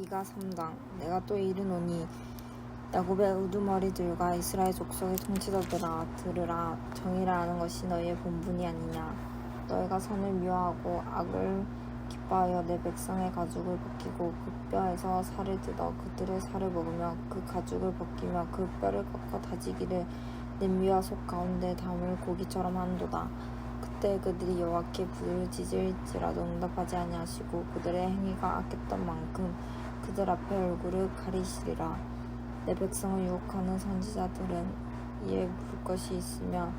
미가 3당 내가 또 이르노니 야곱의 우두머리들과 이스라엘 족속의 통치자들아 들으라. 정의를 하는 것이 너희의 본분이 아니냐. 너희가 선을 미워하고 악을 기뻐하여 내 백성의 가죽을 벗기고 그 뼈에서 살을 뜯어 그들의 살을 먹으며 그 가죽을 벗기며 그 뼈를 꺾어 다지기를 냄비와 속 가운데 담을 고기처럼 한도다. 그때 그들이 여호와께 부르짖을지라도 응답하지 아니하시고 그들의 행위가 악했던 만큼 그들 앞에 얼굴을 가리시리라. 내 백성을 유혹하는 선지자들은 이에 물 것이 있으면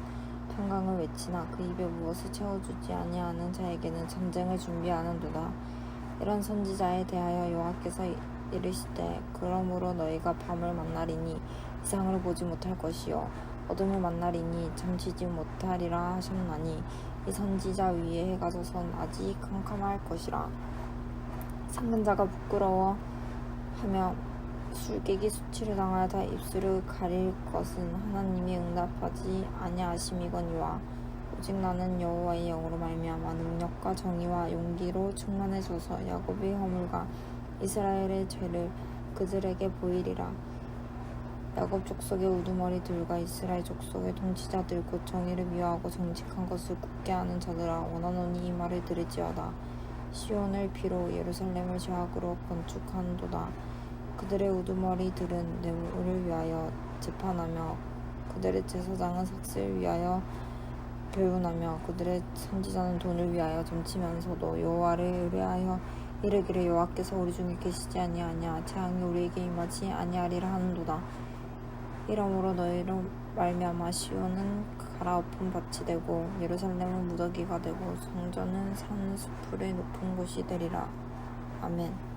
평강을 외치나 그 입에 무엇을 채워주지 아니하는 자에게는 전쟁을 준비하는도다. 이런 선지자에 대하여 여호와께서 이르시되 그러므로 너희가 밤을 만나리니 이상을 보지 못할 것이요. 어둠을 만나리니 잠시지 못하리라 하셨나니 이 선지자 위에 해가 져선 아직 캄캄할 것이라. 상근자가 부끄러워 하며 술객이 수치를 당하여 다 입술을 가릴 것은 하나님이 응답하지 아니하심이거니와 오직 나는 여호와의 영으로 말미암아 능력과 정의와 용기로 충만해져서 야곱의 허물과 이스라엘의 죄를 그들에게 보이리라. 야곱 족속의 우두머리들과 이스라엘 족속의 통치자들 곧 정의를 미워하고 정직한 것을 굳게 하는 자들아 원하노니 이 말을 들을지어다 시온을 비로 예루살렘을 죄악으로 건축한도다. 그들의 우두머리들은 뇌물을 위하여 재판하며 그들의 제사장은 삭슬 위하여 배운하며 그들의 선지자는 돈을 위하여 점치면서도 여호와를 의뢰하여 이르기를 여호와께서 우리 중에 계시지 아니하냐. 재앙이 우리에게 임하지 아니하리라 하는도다 이러므로 너희로 말미암아 시온은 갈아엎은 밭이 되고 예루살렘은 무더기가 되고 성전은 산 수풀의 높은 곳이 되리라. 아멘